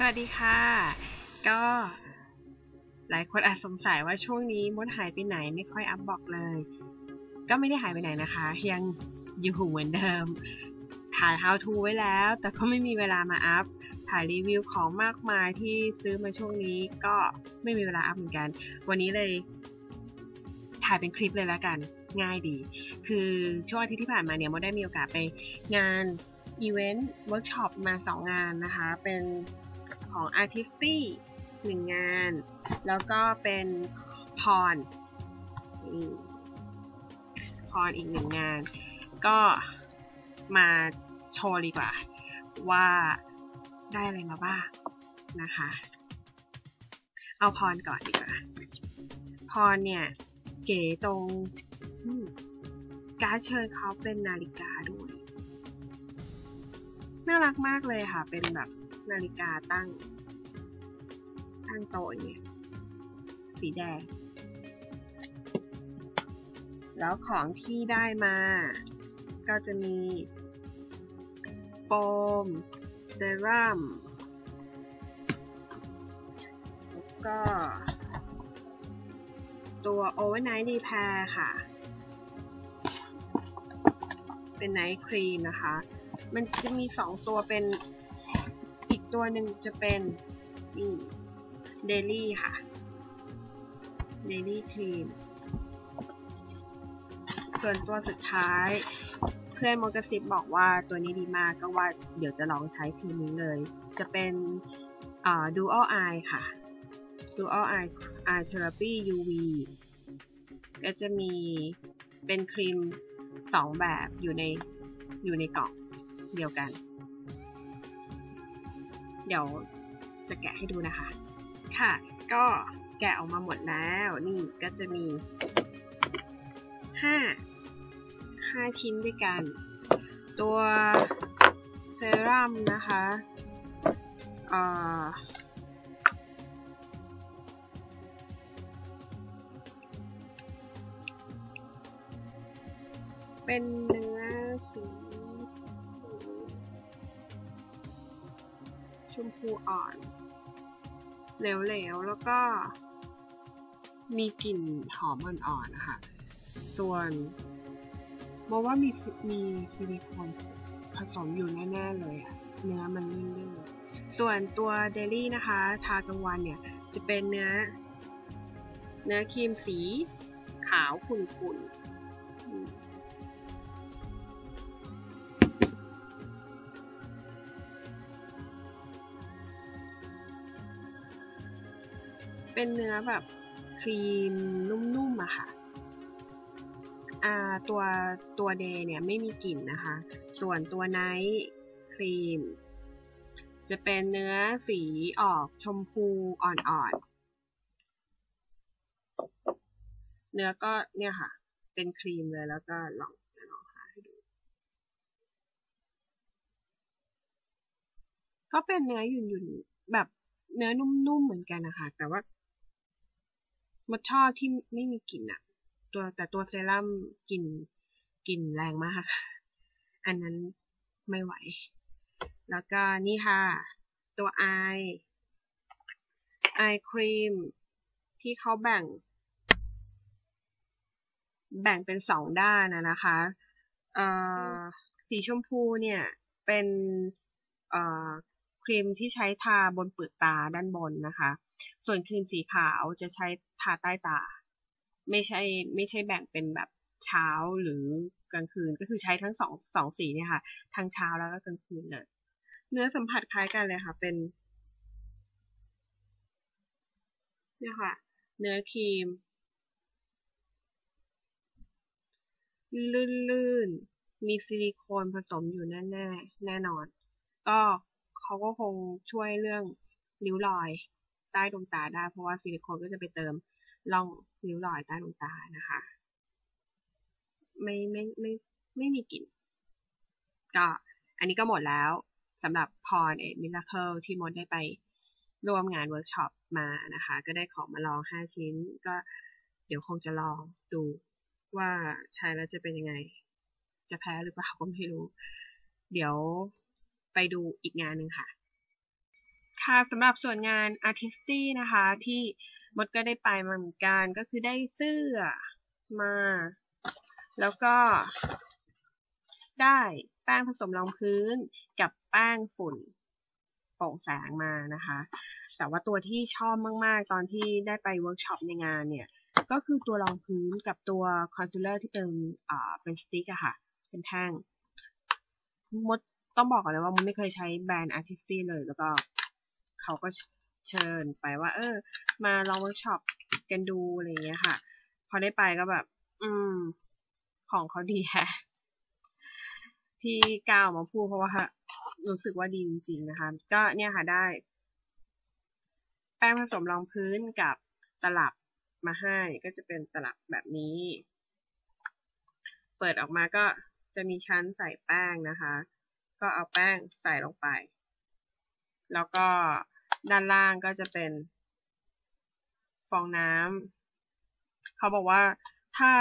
สวัสดีค่ะ ก็หลายคนอาจสงสัยว่าช่วงนี้มดหายไปไหนไม่ค่อยอัพบอกเลย ก็ไม่ได้หายไปไหนนะคะ ยังอยู่เหมือนเดิม ถ่าย how to ไว้แล้ว แต่ก็ไม่มีเวลามาอัพ ถ่ายรีวิวของมากมายที่ซื้อมาช่วงนี้ก็ไม่มีเวลาอัพเหมือนกัน วันนี้เลย ถ่ายเป็นคลิปเลยแล้วกันง่ายดี คือช่วงอาทิตย์ที่ผ่านมาเนี่ยมดได้มีโอกาสไปงานอีเวนต์เวิร์กช็อปมาสองงานนะคะ เป็น ของ Artisty หนึ่งงาน แล้วก็เป็นพรพรอีกหนึ่งงาน ก็มาโชว์ดีกว่า ว่าได้อะไรมาบ้างนะคะ เอาพรก่อนดีกว่า พรเนี่ย เก๋ตรงการเชิญเขาเป็นนาฬิกาด้วย น่ารักมากเลยค่ะ เป็นแบบ นาฬิกาตั้ง ตั้งโต๊ะเนี่ย สีแดง แล้วของที่ได้มา ก็จะมีโฟมเซรั่มแล้วก็ตัว Overnight Repair ค่ะ เป็นไนท์ครีมนะคะ มันจะมีสองตัวเป็น ตัวหนึ่งจะเป็นนี่เดลี่ค่ะเดลี่ครีมส่วนตัวสุดท้าย เพื่อนมกระซิบบอกว่าตัวนี้ดีมากก็ว่าเดี๋ยวจะลองใช้ทีนี้เลย จะเป็นอ่า Dual Eye ค่ะ Dual Eye Eye Therapy UV ก็จะมีเป็นครีมสองแบบอยู่ในอยู่ในกล่องเดียวกัน เดี๋ยวจะแกะให้ดูนะคะ ค่ะ ก็แกะออกมาหมดแล้ว นี่ก็จะมีห้าห้าชิ้นด้วยกัน ตัวเซรั่มนะคะเอ่อเป็นเนื้อ มพูอ่อน เหลวๆ แล้วก็มีกลิ่นหอมอ่อนๆนะคะ ส่วนบอกว่ามีมีซิลิโคนผสมอยู่แน่ๆเลยอะเนื้อมันนิ่มๆส่วนตัวเดลี่นะคะ ทากลางวันเนี่ยจะเป็นเนื้อ เนื้อครีมสีขาวขุ่นๆ เป็นเนื้อแบบครีมนุ่มๆอะค่ะอ่าตัวตัวเดย์เนี่ยไม่มีกลิ่นนะคะ ส่วนตัวไนท์ครีม จะเป็นเนื้อสีออกชมพูอ่อนๆ เนื้อก็เนี่ยค่ะ เป็นครีมเลยแล้วก็ลองลองหาให้ดู ก็เป็นเนื้อหยุ่นๆแบบเนื้อนุ่มๆเหมือนกันนะคะ แต่ว่า มดชอบที่ไม่มีกลิ่นอะตัวแต่ตัวเซรั่มกลิ่นกลิ่นแรงมาก อันนั้นไม่ไหว แล้วก็นี่ค่ะ ตัวไอไอครีมที่เขาแบ่ง แบ่งเป็นสองด้านนะนะคะเอ่อสีชมพูเนี่ย เป็นเอ่อ ครีมที่ใช้ทาบนเปลือกตาด้านบนนะคะ ส่วนครีมสีขาวจะใช้ทาใต้ตา ไม่ใช่ไม่ใช่แบ่งเป็นแบบเช้าหรือกลางคืนก็คือใช้ทั้งสองสองสีเนี่ยค่ะ ทั้งเช้าแล้วก็กลางคืนเลยเนื้อสัมผัสคล้ายกันเลยค่ะ เป็นเนี่ยค่ะ เนื้อครีม ลื่นๆ มีซิลิโคนผสมอยู่แน่แน่แน่นอน ก็ เขาก็คงช่วยเรื่องริ้วรอยใต้ดวงตาได้ เพราะว่าซิลิโคนก็จะไปเติมร่องริ้วรอยใต้ดวงตานะคะ ไม่ไม่ไม่ไม่มีกลิ่นก็อันนี้ก็หมดแล้วสำหรับพรเอ็ดมิลเคิลที่มดได้ไปร่วมงานเวิร์กช็อปมานะคะ ก็ได้ของมาลองห้าชิ้น ก็เดี๋ยวคงจะลองดูว่าใช้แล้วจะเป็นยังไง จะแพ้หรือเปล่าก็ไม่รู้ เดี๋ยว ไปดูอีกงานหนึ่งค่ะ ค่ะสำหรับส่วนงาน Artisty นะคะ ที่มดก็ได้ไปมาเหมือนกันก็คือได้เสื้อมา แล้วก็ได้แป้งผสมรองพื้นกับแป้งฝุ่นโปร่งแสงมานะคะ แต่ว่าตัวที่ชอบมาก ๆ ตอนที่ได้ไปเวิร์กช็อปในงานเนี่ย ก็คือตัวรองพื้นกับตัวคอนซีลเลอร์ที่เป็นอ่าเป็นสติ๊กอะค่ะ เป็นแท่ง มด ต้องบอกก่อนเลยว่ามดไม่เคยใช้แบรนด์ Artisty เลยแล้วก็เขาก็เชิญไปว่า เออ มาลองเวิร์กช็อปกันดูอะไรเงี้ยค่ะ พอได้ไปก็แบบ อืม ของเขาดีแฮะที่ก้าวมาพูดเพราะว่ารู้สึกว่าดีจริงๆนะคะ ก็เนี่ยค่ะได้ แป้งผสมรองพื้นกับตลับมาให้ ก็จะเป็นตลับแบบนี้ เปิดออกมาก็จะมีชั้นใส่แป้งนะคะ ก็เอาแป้งใส่ลงไป แล้วก็ด้านล่างก็จะเป็น ฟองน้ำเขาบอกว่าถ้า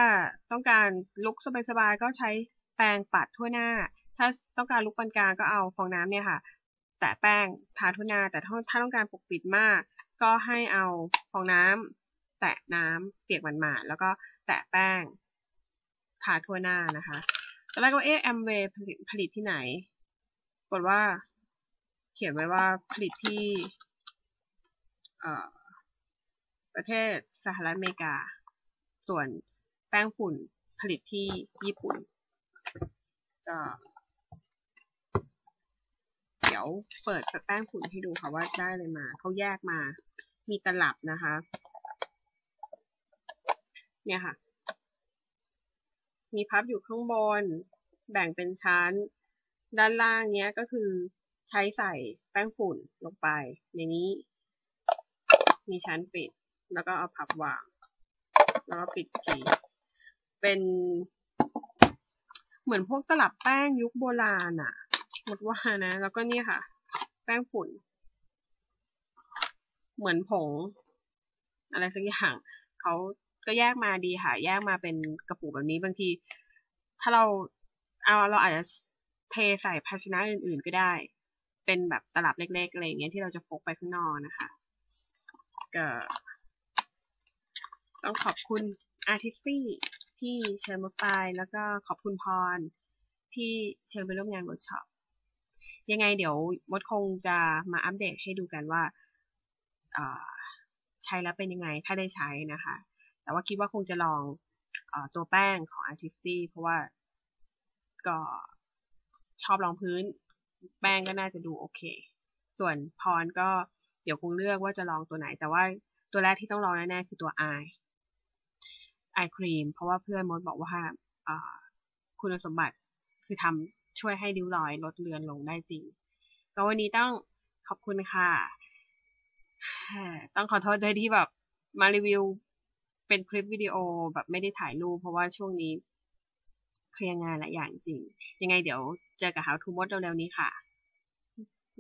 ต้องการลุกสบายๆก็ใช้แปรงปัดทั่วหน้า ถ้าต้องการลุกปานกลางก็เอาฟองน้ำเนี่ยค่ะ แตะแป้งทาทั่วหน้า แต่ถ้าต้องการปกปิดมาก ก็ให้เอาฟองน้ำแตะน้ำเปียกหมาดๆแล้วก็แตะแป้งทาทั่วหน้านะคะตอนแรกก็เอ๊ะแอมเวย์ผลิตที่ไหน กดว่า เขียนไว้ว่าผลิตที่ประเทศสหรัฐอเมริกา ส่วนแป้งฝุ่นผลิตที่ญี่ปุ่นเดี๋ยวเปิดแป้งฝุ่นให้ดูค่ะว่าได้เลยมา เขาแยกมา มีตลับนะคะ เนี่ยค่ะ มีพับอยู่ข้างบน แบ่งเป็นชั้น ด้านล่างเนี้ยก็คือใช้ใส่แป้งฝุ่นลงไป ในนี้ มีชั้นปิด แล้วก็เอาพับวาง แล้วก็ปิดที เป็นเหมือนพวกตลับแป้งยุคโบราณอะหมดว่านะ แล้วก็นี่ค่ะ แป้งฝุ่น เหมือนผง อะไรสักอย่างเขาก็แยกมาดีค่ะ แยกมาเป็นกระปุกแบบนี้บางที ถ้าเราเอาเราอาจจะ เทใส่ภาชนะอื่นๆก็ได้ เป็นแบบตลับเล็กๆอะไรอย่างเงี้ยที่เราจะพกไปข้างนอกนะคะก็ต้องขอบคุณอาร์ติฟี่ที่เชิญมาไปแล้วก็ขอบคุณพรที่เชิญไปร่วมงานเวิร์กช็อปยังไงเดี๋ยวมดคงจะมาอัปเดตให้ดูกันว่าใช้แล้วเป็นยังไงถ้าได้ใช้นะคะ แต่ว่าคิดว่าคงจะลองอตัวแป้งของ Artisty เพราะว่าก็ ชอบรองพื้น แป้งก็น่าจะดูโอเค ส่วนพรก็เดี๋ยวคงเลือกว่าจะลองตัวไหน แต่ว่าตัวแรกที่ต้องลองแน่ๆคือตัว i ไอครีม เพราะว่าเพื่อนมดบอกว่าคุณสมบัติคือทำช่วยให้ริ้วรอยลดเลือนลงได้จริง ก็วันนี้ต้องขอบคุณค่ะ ต้องขอโทษด้วยที่แบบมารีวิวเป็นคลิปวิดีโอแบบไม่ได้ถ่ายรูปเพราะว่าช่วงนี้ เคลียร์งานหลายอย่างจริง ยังไงเดี๋ยวเจอกับ How to Mod เร็วๆนี้ค่ะ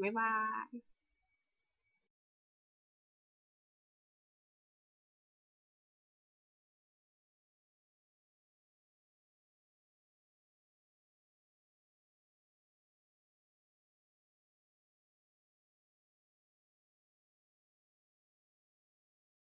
บ๊ายบาย